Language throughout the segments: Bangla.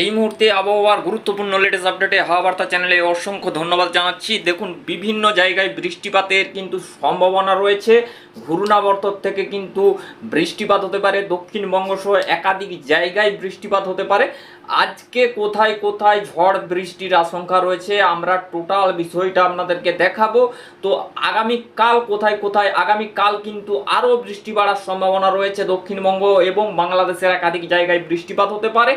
এই মুহূর্তে আবহাওয়ার গুরুত্বপূর্ণ লেটেস্ট আপডেটে হাওয়া বার্তা চ্যানেলে অসংখ্য ধন্যবাদ জানাচ্ছি। দেখুন, বিভিন্ন জায়গায় বৃষ্টিপাতের কিন্তু সম্ভাবনা রয়েছে। ঘূর্ণাবর্ত থেকে কিন্তু বৃষ্টিপাত হতে পারে। দক্ষিণবঙ্গ সহ একাধিক জায়গায় বৃষ্টিপাত হতে পারে। আজকে কোথায় কোথায় ঝড় বৃষ্টির আশঙ্কা রয়েছে, আমরা টোটাল বিষয়টা আপনাদেরকে দেখাবো। তো আগামীকাল কোথায় কোথায় আগামীকাল কিন্তু আরও বৃষ্টি বাড়ার সম্ভাবনা রয়েছে দক্ষিণবঙ্গ এবং বাংলাদেশের একাধিক জায়গায় বৃষ্টিপাত হতে পারে।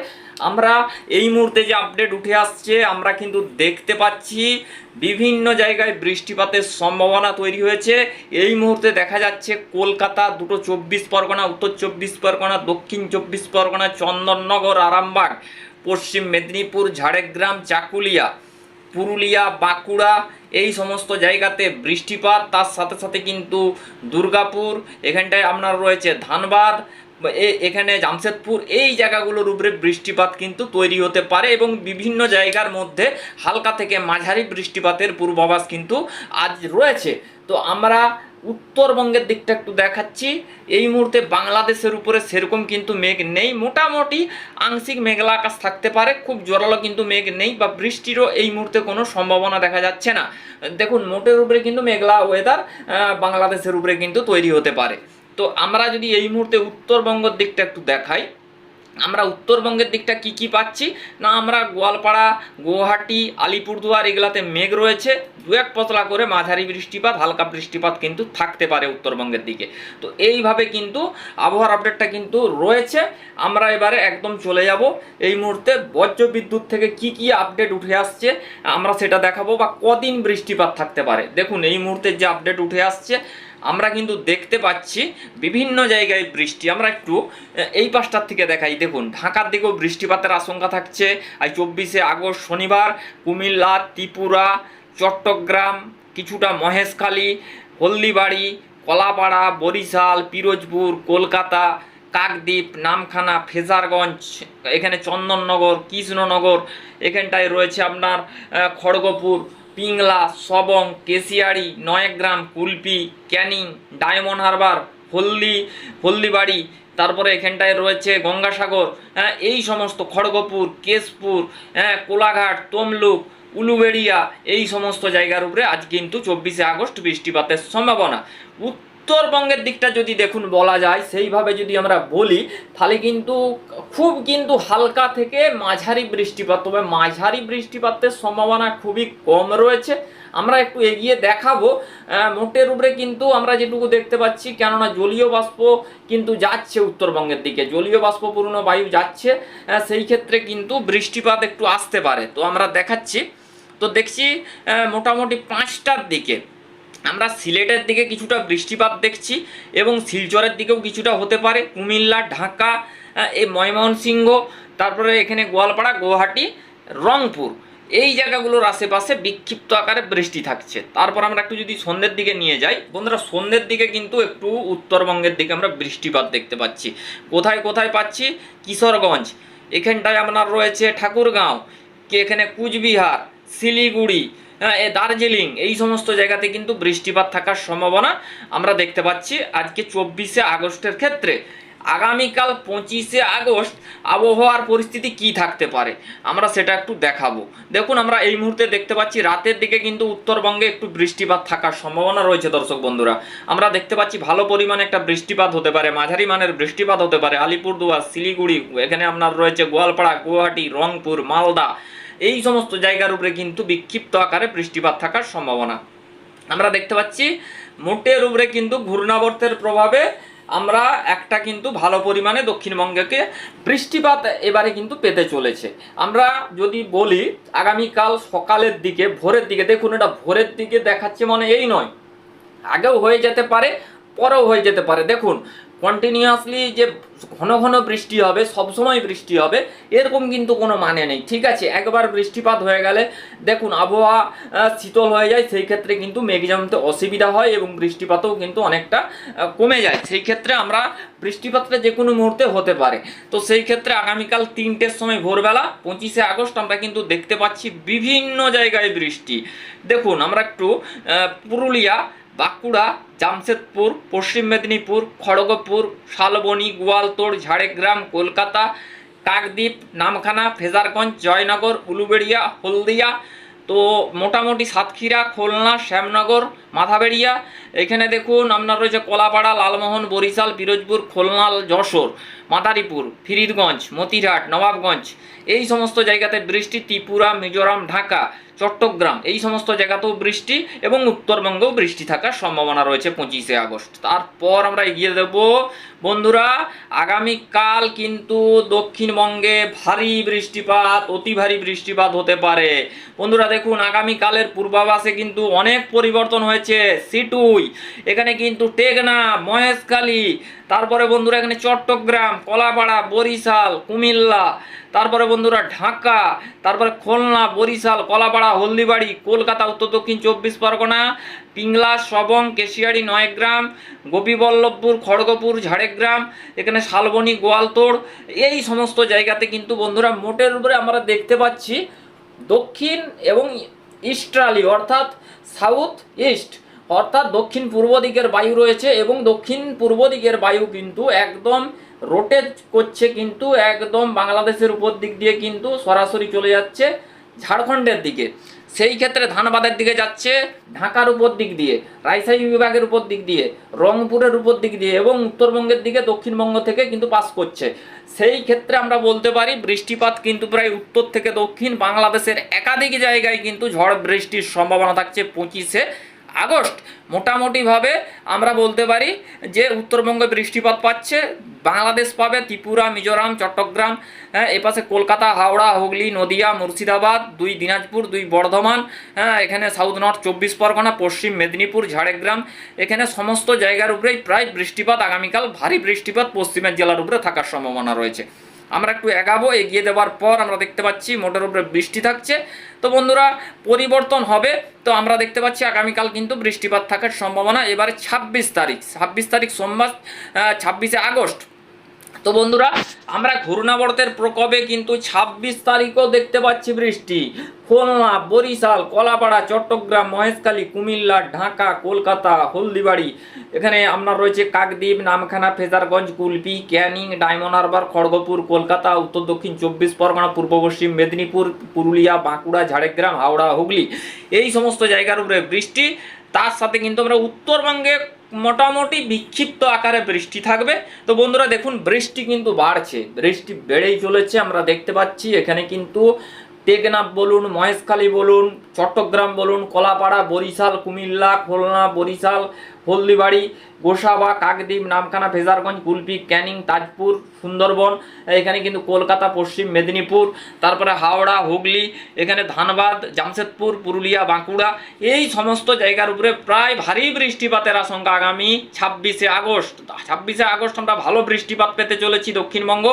আমরা এই মুহূর্তে যে আপডেট উঠে আসছে, আমরা কিন্তু দেখতে পাচ্ছি বিভিন্ন জায়গায় বৃষ্টিপাতের সম্ভাবনা তৈরি হয়েছে। এই মুহূর্তে দেখা যাচ্ছে কলকাতা দুটো চব্বিশ পরগনা, উত্তর চব্বিশ পরগনা, দক্ষিণ চব্বিশ পরগনা, চন্দননগর, আরামবাগ। পশ্চিম মেদিনীপুর, ঝাড়গ্রাম, চাকুলিয়া, পুরুলিয়া, বাঁকুড়া এই সমস্ত জায়গাতে বৃষ্টিপাত, তার সাথে সাথে কিন্তু দুর্গাপুর, এখানটায় আপনার রয়েছে ধানবাদ এখানে জামশেদপুর, এই জায়গাগুলোর উপরে বৃষ্টিপাত কিন্তু তৈরি হতে পারে এবং বিভিন্ন জায়গার মধ্যে হালকা থেকে মাঝারি বৃষ্টিপাতের পূর্বাভাস কিন্তু আজ রয়েছে। তো আমরা উত্তরবঙ্গের দিকটা একটু দেখাচ্ছি। এই মুহূর্তে বাংলাদেশের উপরে সেরকম কিন্তু মেঘ নেই। মোটামুটি আংশিক মেঘলা আকাশ থাকতে পারে। খুব জোরালো কিন্তু মেঘ নেই বা বৃষ্টিরও এই মুহূর্তে কোনো সম্ভাবনা দেখা যাচ্ছে না। দেখুন, মোটের উপরে কিন্তু মেঘলা ওয়েদার বাংলাদেশের উপরে কিন্তু তৈরি হতে পারে। তো আমরা যদি এই মুহূর্তে উত্তরবঙ্গের দিকটা একটু দেখাই আমরা উত্তরবঙ্গের দিকটা কি কি পাচ্ছি? না, আমরা গোয়ালপাড়া, গুয়াহাটি, আলিপুরদুয়ার এগুলাতে মেঘ রয়েছে। দু এক পতলা করে মাঝারি বৃষ্টিপাত, হালকা বৃষ্টিপাত কিন্তু থাকতে পারে উত্তরবঙ্গের দিকে। তো এইভাবে কিন্তু আবহাওয়ার আপডেটটা কিন্তু রয়েছে। আমরা এবারে একদম চলে যাব। এই মুহূর্তে বজ্র বিদ্যুৎ থেকে কি কি আপডেট উঠে আসছে, আমরা সেটা দেখাবো বা কদিন বৃষ্টিপাত থাকতে পারে। দেখুন, এই মুহূর্তে যে আপডেট উঠে আসছে, আমরা কিন্তু দেখতে পাচ্ছি বিভিন্ন জায়গায় বৃষ্টি। আমরা একটু এই পাশটার থেকে দেখাই। দেখুন, ঢাকার দিকেও বৃষ্টিপাতের আশঙ্কা থাকছে। আর চব্বিশে আগস্ট শনিবার কুমিল্লা, ত্রিপুরা, চট্টগ্রাম, কিছুটা মহেশখালী, হলদিবাড়ি, কলাপাড়া, বরিশাল, পিরোজপুর, কলকাতা, কাকদ্বীপ, নামখানা, ফেজারগঞ্জ, এখানে চন্দননগর, কৃষ্ণনগর, এখানটায় রয়েছে আপনার খড়গপুর, পিংলা, সবং, কেশিয়াড়ি, নয়গ্রাম, কুলপি, ক্যানিং, ডায়মন্ড হারবার হলদি হলদিবাড়ি তারপরে এখানটায় রয়েছে গঙ্গাসাগর হ্যাঁ এই সমস্ত খড়গপুর, কেশপুর হ্যাঁ কোলাঘাট, তমলুক, উলুবেড়িয়া, এই সমস্ত জায়গার উপরে আজ কিন্তু চব্বিশে আগস্ট বৃষ্টিপাতের সম্ভাবনা। উত্তরবঙ্গের দিকটা যদি দেখুন বলা যায়, সেইভাবে যদি আমরা বলি, তাহলে কিন্তু খুব কিন্তু হালকা থেকে মাঝারি বৃষ্টিপাত, তবে মাঝারি বৃষ্টিপাতের সম্ভাবনা খুবই কম রয়েছে। আমরা একটু এগিয়ে দেখাবো। মোটের উপরে কিন্তু আমরা যেটুকু দেখতে পাচ্ছি, কেননা জলীয় বাষ্প কিন্তু যাচ্ছে উত্তরবঙ্গের দিকে। জলীয় বাষ্পপূর্ণ বায়ু যাচ্ছে সেই ক্ষেত্রে কিন্তু বৃষ্টিপাত একটু আসতে পারে। তো আমরা দেখাচ্ছি। তো দেখছি মোটামুটি পাঁচটার দিকে আমরা সিলেটের দিকে কিছুটা বৃষ্টিপাত দেখছি এবং শিলচরের দিকেও কিছুটা হতে পারে। কুমিল্লা, ঢাকা এই ময়মনসিংহ, তারপরে এখানে গোয়ালপাড়া, গুয়াহাটি, রংপুর। এই জায়গাগুলোর আশেপাশে বিক্ষিপ্ত আকারে বৃষ্টি থাকছে। তারপর আমরা একটু যদি সন্ধ্যের দিকে নিয়ে যাই বন্ধুরা সন্ধ্যের দিকে কিন্তু একটু উত্তরবঙ্গের দিকে আমরা বৃষ্টিপাত দেখতে পাচ্ছি। কোথায় কোথায় পাচ্ছি? কিশোরগঞ্জ। এখানটায় আপনার রয়েছে ঠাকুরগাঁও কি এখানে কুচবিহার শিলিগুড়ি হ্যাঁ, দার্জিলিং এই সমস্ত জায়গাতে কিন্তু বৃষ্টিপাত থাকার সম্ভাবনা আমরা দেখতে পাচ্ছি আজকে চব্বিশে আগস্টের ক্ষেত্রে। আগামীকাল পঁচিশে আগস্ট আবহাওয়ার পরিস্থিতি কি থাকতে পারে? আমরা সেটা একটু দেখাবো। দেখুন, আমরা এই মুহূর্তে দেখতে পাচ্ছি রাতের দিকে কিন্তু উত্তরবঙ্গে একটু বৃষ্টিপাত থাকার সম্ভাবনা রয়েছে, দর্শক বন্ধুরা। আমরা দেখতে পাচ্ছি ভালো পরিমাণে একটা বৃষ্টিপাত হতে পারে, মাঝারি মানের বৃষ্টিপাত হতে পারে। আলিপুরদুয়ার, শিলিগুড়ি, এখানে আপনার রয়েছে গোয়ালপাড়া, গুয়াহাটি, রংপুর, মালদা। এই সমস্ত জায়গার উপরে কিন্তু বিক্ষিপ্ত আকারে বৃষ্টিপাত থাকার সম্ভাবনা। আমরা দেখতে পাচ্ছি মোটের উপরে কিন্তু ঘূর্ণাবর্তের প্রভাবে আমরা একটা কিন্তু ভালো পরিমাণে দক্ষিণবঙ্গকে বৃষ্টিপাত এবারে কিন্তু পেতে চলেছে। আমরা যদি বলি, আগামীকাল সকালের দিকে, ভোরের দিকে, দেখুন এটা ভোরের দিকে দেখাচ্ছে মানে এই নয়। আগেও হয়ে যেতে পারে, পরেও হয়ে যেতে পারে। দেখুন কন্টিনিউয়াসলি যে ঘন ঘন বৃষ্টি হবে সবসময় বৃষ্টি হবে, এরকম কিন্তু কোনো মানে নেই। ঠিক আছে? একবার বৃষ্টিপাত হয়ে গেলে দেখুন, আবহাওয়া শীতল হয়ে যায়, সেই ক্ষেত্রে কিন্তু মেঘ জমতে অসুবিধা হয় এবং বৃষ্টিপাতও কিন্তু অনেকটা কমে যায়। সেই ক্ষেত্রে আমরা বৃষ্টিপাতটা যে কোনো মুহূর্তে হতে পারে। তো সেই ক্ষেত্রে আগামীকাল তিনটের সময় ভোরবেলা, পঁচিশে আগস্ট আমরা কিন্তু দেখতে পাচ্ছি বিভিন্ন জায়গায় বৃষ্টি। দেখুন, আমরা একটু পুরুলিয়া বাঁকুড়া, জামশেদপুর, পশ্চিম মেদিনীপুর, খড়গপুর, শালবনী, গোয়ালতোড়, ঝাড়গ্রাম, কলকাতা, কাকদ্বীপ, নামখানা, ফেজারগঞ্জ, জয়নগর, উলুবেড়িয়া, হলদিয়া, তো মোটামুটি সাতক্ষীরা, খুলনা, শ্যামনগর, মাথাবেড়িয়া, এখানে দেখুন আপনার রয়েছে কলাপাড়া, লালমোহন, বরিশাল, পিরোজপুর, খুলনা, যশোর। মাদারীপুর ফিরিদগঞ্জ মতিরহাট, নবাবগঞ্জ, এই সমস্ত জায়গাতে বৃষ্টি, ত্রিপুরা, মিজোরাম, ঢাকা, চট্টগ্রাম, এই সমস্ত জায়গাতেও বৃষ্টি এবং উত্তরবঙ্গেও বৃষ্টি থাকার সম্ভাবনা রয়েছে পঁচিশে আগস্ট। তারপর আমরা এগিয়ে দেব। বন্ধুরা, আগামীকাল কিন্তু দক্ষিণবঙ্গে ভারী বৃষ্টিপাত, অতি ভারী বৃষ্টিপাত হতে পারে। বন্ধুরা, দেখুন, আগামীকালের পূর্বাভাসে কিন্তু অনেক পরিবর্তন হয়েছে। সিটুই, এখানে কিন্তু টেকনা মহেশখালী, তারপরে বন্ধুরা, এখানে চট্টগ্রাম কলাপাড়া বরিশাল, কুমিল্লা, তারপরে বন্ধুরা ঢাকা, তারপরে খুলনা, বরিশাল, কলাপাড়া, হলদিবাড়ি, কলকাতা, উত্তর দক্ষিণ চব্বিশ পরগনা, পিংলা, সবং কেশিয়াড়ি নয়গ্রাম, গোপীবল্লভপুর, খড়গপুর, ঝাড়গ্রাম, এখানে শালবনী, গোয়ালতোড়, এই সমস্ত জায়গাতে কিন্তু বন্ধুরা মোটের উপরে আমরা দেখতে পাচ্ছি দক্ষিণ এবং ইস্ট্রালি, অর্থাৎ সাউথ ইস্ট, অর্থাৎ দক্ষিণ পূর্ব দিকের বায়ু রয়েছে এবং দক্ষিণ পূর্ব দিকের বায়ু কিন্তু একদম রোটেট করছে কিন্তু একদম বাংলাদেশের উপর দিক দিয়ে কিন্তু সরাসরি চলে যাচ্ছে ঝাড়খণ্ডের দিকে। সেই ক্ষেত্রে ধানবাদের দিকে যাচ্ছে ঢাকার উপর দিক দিয়ে, রাজশাহী বিভাগের উপর দিক দিয়ে, রংপুরের উপর দিক দিয়ে এবং উত্তরবঙ্গের দিকে দক্ষিণবঙ্গ থেকে কিন্তু পাস করছে। সেই ক্ষেত্রে আমরা বলতে পারি বৃষ্টিপাত কিন্তু প্রায় উত্তর থেকে দক্ষিণ বাংলাদেশের একাধিক জায়গায় কিন্তু ঝড় বৃষ্টির সম্ভাবনা থাকছে পঁচিশে। আগস্ট মোটামুটিভাবে আমরা বলতে পারি যে উত্তরবঙ্গে বৃষ্টিপাত পাচ্ছে, বাংলাদেশ পাবে, ত্রিপুরা, মিজোরাম, চট্টগ্রাম হ্যাঁ এপাশে কলকাতা, হাওড়া, হুগলি, নদিয়া, মুর্শিদাবাদ, দুই দিনাজপুর, দুই বর্ধমান হ্যাঁ এখানে সাউথ নর্থ চব্বিশ পরগনা, পশ্চিম মেদিনীপুর, ঝাড়গ্রাম, এখানে সমস্ত জায়গার উপরেই প্রায় বৃষ্টিপাত, আগামীকাল ভারী বৃষ্টিপাত পশ্চিমের জেলার উপরে থাকার সম্ভাবনা রয়েছে। আমরা একটু এগাবো, এগিয়ে দেওয়ার পর আমরা দেখতে পাচ্ছি মোটের উপরে বৃষ্টি থাকছে। তো বন্ধুরা, পরিবর্তন হবে। তো আমরা দেখতে পাচ্ছি আগামীকাল কিন্তু বৃষ্টিপাত থাকার সম্ভাবনা। এবারে ছাব্বিশ তারিখ ছাব্বিশ তারিখ সোমবার ছাব্বিশে আগস্ট। তো বন্ধুরা, আমরা ঘূর্ণাবর্তের প্রকোপে কিন্তু ছাব্বিশ তারিখও দেখতে পাচ্ছি বৃষ্টি। খুলনা, বরিশাল, কলাপাড়া, চট্টগ্রাম, মহেশখালী, কুমিল্লা, ঢাকা, কলকাতা, হলদিবাড়ি। এখানে আপনার রয়েছে কাকদ্বীপ, নামখানা, ফেজারগঞ্জ, কুলপি, ক্যানিং, ডায়মন্ড হারবার, খড়গপুর, কলকাতা, উত্তর দক্ষিণ চব্বিশ পরগনা, পূর্ব পশ্চিম মেদিনীপুর, পুরুলিয়া, বাঁকুড়া, ঝাড়গ্রাম, হাওড়া, হুগলি। এই সমস্ত জায়গার উপরে বৃষ্টি তার সাথে কিন্তু আমরা উত্তরবঙ্গে মোটামুটি বিক্ষিপ্ত আকারে বৃষ্টি থাকবে। তো বন্ধুরা দেখুন, বৃষ্টি কিন্তু বাড়ছে। বৃষ্টি বেড়েই চলেছে, আমরা দেখতে পাচ্ছি। এখানে কিন্তু টেকনাফ বলুন, মহেশখালী বলুন, চট্টগ্রাম বলুন, কলাপাড়া, বরিশাল, কুমিল্লা, খুলনা, বরিশাল হলদিবাড়ি, গোসাবা, কাকদ্বীপ, নামখানা ফেজারগঞ্জ কুলপি ক্যানিং, তাজপুর, সুন্দরবন, এখানে কিন্তু কলকাতা, পশ্চিম মেদিনীপুর, তারপরে হাওড়া, হুগলি, এখানে ধানবাদ, জামশেদপুর, পুরুলিয়া, বাঁকুড়া, এই সমস্ত জায়গার উপরে প্রায় ভারী বৃষ্টিপাতের আশঙ্কা আগামী ছাব্বিশে আগস্ট। ছাব্বিশে আগস্ট আমরা ভালো বৃষ্টিপাত পেতে চলেছি দক্ষিণবঙ্গ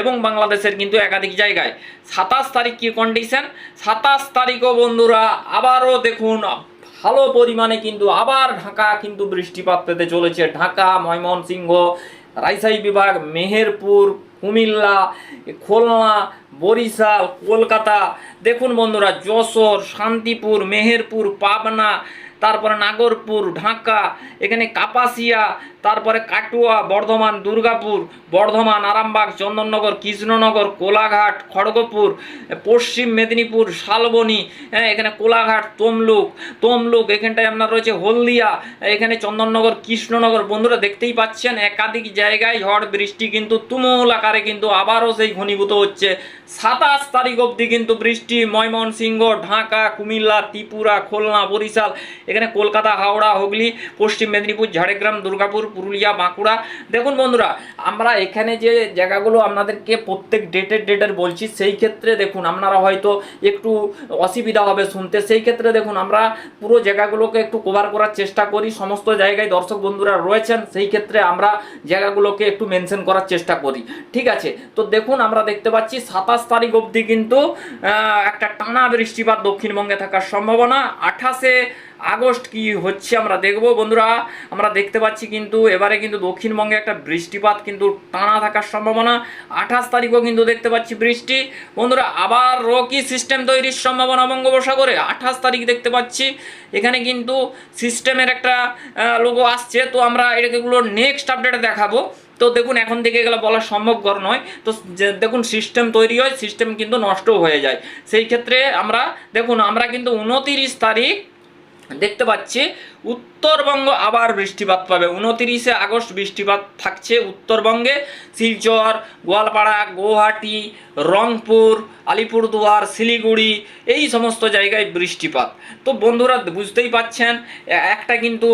এবং বাংলাদেশের কিন্তু একাধিক জায়গায়। সাতাশ তারিখ কি কন্ডিশন সাতাশ তারিখও বন্ধুরা আবারও দেখুন ভালো পরিমাণে কিন্তু আবার ঢাকা কিন্তু বৃষ্টিপাত পেতে চলেছে। ঢাকা, ময়মনসিংহ রাইসাই বিভাগ, মেহেরপুর, কুমিল্লা, খুলনা, বরিশাল, কলকাতা। দেখুন বন্ধুরা, যশোর, শান্তিপুর, মেহেরপুর, পাবনা, তারপরে নাগরপুর, ঢাকা, এখানে কাপাসিয়া তারপরে কাটুয়া, বর্ধমান, দুর্গাপুর, বর্ধমান, আরামবাগ, চন্দননগর, কৃষ্ণনগর, কোলাঘাট, খড়গপুর, পশ্চিম মেদিনীপুর, শালবনী হ্যাঁ এখানে কোলাঘাট, তমলুক তমলুক, এখানটায় আপনার রয়েছে হলদিয়া, এখানে চন্দননগর, কৃষ্ণনগর, বন্ধুরা দেখতেই পাচ্ছেন একাধিক জায়গায় ঝড় বৃষ্টি কিন্তু তুমুল আকারে কিন্তু আবারও সেই ঘনীভূত হচ্ছে। সাতাশ তারিখ অবধি কিন্তু বৃষ্টি, ময়মনসিংহ, ঢাকা, কুমিল্লা, ত্রিপুরা, খুলনা, বরিশাল, এখানে কলকাতা, হাওড়া, হুগলি, পশ্চিম মেদিনীপুর, ঝাড়গ্রাম, দুর্গাপুর পুরুলিয়া, বাঁকুড়া। দেখুন বন্ধুরা, আমরা এখানে যে জায়গাগুলো আপনাদেরকে প্রত্যেক ডেটের ডেটের বলছি, সেই ক্ষেত্রে দেখুন, আপনারা হয়তো একটু অসুবিধা হবে শুনতে। সেই ক্ষেত্রে দেখুন, আমরা পুরো জায়গাগুলোকে একটু কভার করার চেষ্টা করি। সমস্ত জায়গায় দর্শক বন্ধুরা রয়েছেন, সেই ক্ষেত্রে আমরা জায়গাগুলোকে একটু মেনশন করার চেষ্টা করি। ঠিক আছে? তো দেখুন, আমরা দেখতে পাচ্ছি, সাতাশ তারিখ অবধি কিন্তু একটা টানা বৃষ্টিপাত দক্ষিণবঙ্গে থাকার সম্ভাবনা। আঠাশে আগস্ট কি হচ্ছে আমরা দেখব, বন্ধুরা। আমরা দেখতে পাচ্ছি কিন্তু এবারে কিন্তু দক্ষিণবঙ্গে একটা বৃষ্টিপাত কিন্তু টানা থাকার সম্ভাবনা। আঠাশ তারিখও কিন্তু দেখতে পাচ্ছি বৃষ্টি। বন্ধুরা, আবার রকি সিস্টেম তৈরির সম্ভাবনা বঙ্গোপসাগরে। আঠাশ তারিখ দেখতে পাচ্ছি। এখানে কিন্তু সিস্টেমের একটা লোগো আসছে। তো আমরা এগুলো নেক্সট আপডেটে দেখাবো। তো দেখুন, এখন থেকে এগুলো বলা সম্ভবকর নয়। তো দেখুন সিস্টেম তৈরি হয় সিস্টেম কিন্তু নষ্ট হয়ে যায়। সেই ক্ষেত্রে আমরা, দেখুন, আমরা কিন্তু উনতিরিশ তারিখ দেখতে পাচ্ছি, উত্তরবঙ্গ আবার বৃষ্টিপাত পাবে। উনতিরিশে আগস্ট বৃষ্টিপাত থাকছে উত্তরবঙ্গে। শিলচর, গোয়ালপাড়া, গুয়াহাটি, রংপুর, আলিপুরদুয়ার, শিলিগুড়ি, এই সমস্ত জায়গায় বৃষ্টিপাত। তো বন্ধুরা, বুঝতেই পাচ্ছেন, একটা কিন্তু,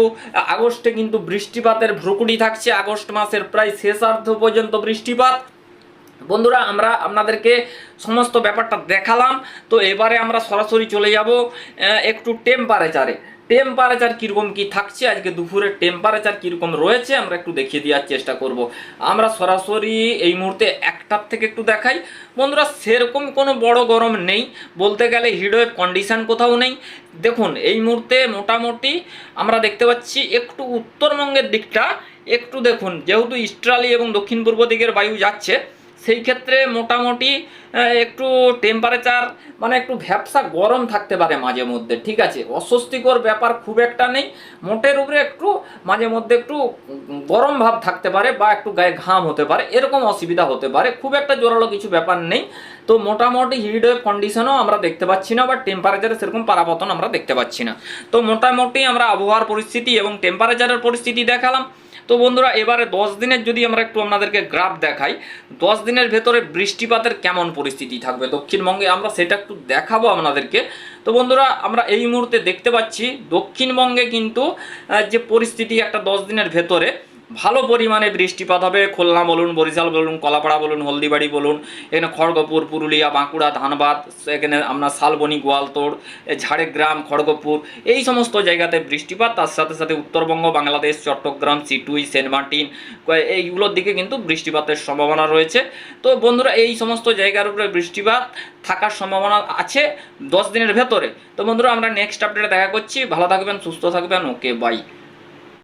আগস্টে কিন্তু বৃষ্টিপাতের ভ্রুকুটি থাকছে। আগস্ট মাসের প্রায় শেষার্ধ পর্যন্ত বৃষ্টিপাত। বন্ধুরা, আমরা আপনাদেরকে সমস্ত ব্যাপারটা দেখালাম। তো এবারে আমরা সরাসরি চলে যাব একটু টেম্পারেচারে টেম্পারেচার কীরকম কি থাকছে? আজকে দুপুরের টেম্পারেচার কীরকম রয়েছে? আমরা একটু দেখিয়ে দেওয়ার চেষ্টা করব। আমরা সরাসরি এই মুহূর্তে একটার থেকে একটু দেখাই। বন্ধুরা, সেরকম কোনো বড় গরম নেই। বলতে গেলে হিডওয়েভ কন্ডিশন কোথাও নেই। দেখুন, এই মুহূর্তে মোটামুটি আমরা দেখতে পাচ্ছি একটু উত্তরবঙ্গের দিকটা। একটু দেখুন, যেহেতু ইস্ট্রালি এবং দক্ষিণ পূর্ব দিকের বায়ু যাচ্ছে সেই ক্ষেত্রে মোটামুটি একটু টেম্পারেচার মানে একটু ভ্যাপসা গরম থাকতে পারে মাঝে মধ্যে, ঠিক আছে? অস্বস্তিকর ব্যাপার খুব একটা নেই। মোটের উপরে একটু, মাঝে মধ্যে একটু গরম ভাব থাকতে পারে বা একটু গায়ে ঘাম হতে পারে, এরকম অসুবিধা হতে পারে, খুব একটা জোরালো কিছু ব্যাপার নেই। তো মোটামুটি হিট ওয়েভ কন্ডিশনও আমরা দেখতে পাচ্ছি না বা টেম্পারেচারে সেরকম পারাপতন আমরা দেখতে পাচ্ছি না। তো মোটামুটি আমরা আবহাওয়ার পরিস্থিতি এবং টেম্পারেচারের পরিস্থিতি দেখালাম। তো বন্ধুরা, এবারে দশ দিনের যদি আমরা একটু আপনাদেরকে গ্রাফ দেখাই, দশ দিনের ভেতরে বৃষ্টিপাতের কেমন পরিস্থিতি থাকবে দক্ষিণবঙ্গে? আমরা সেটা একটু দেখাবো আপনাদেরকে। তো বন্ধুরা, আমরা এই মুহূর্তে দেখতে পাচ্ছি দক্ষিণবঙ্গে কিন্তু যে পরিস্থিতি একটা দশ দিনের ভেতরে ভালো পরিমাণে বৃষ্টিপাত হবে। খুলনা বলুন, বরিশাল বলুন, কলাপাড়া বলুন, হলদিবাড়ি বলুন, এখানে খড়গপুর, পুরুলিয়া, বাঁকুড়া, ধানবাদ, এখানে আপনার শালবনি, গোয়ালতোড় ঝাড়গ্রাম, খড়গপুর, এই সমস্ত জায়গাতে বৃষ্টিপাত, তার সাথে সাথে উত্তরবঙ্গ, বাংলাদেশ, চট্টগ্রাম চিটুই সেন্ট মার্টিন এইগুলোর দিকে কিন্তু বৃষ্টিপাতের সম্ভাবনা রয়েছে। তো বন্ধুরা, এই সমস্ত জায়গার উপরে বৃষ্টিপাত থাকার সম্ভাবনা আছে দশ দিনের ভেতরে। তো বন্ধুরা, আমরা নেক্সট আপডেটে দেখা করছি। ভালো থাকবেন, সুস্থ থাকবেন। Okay bye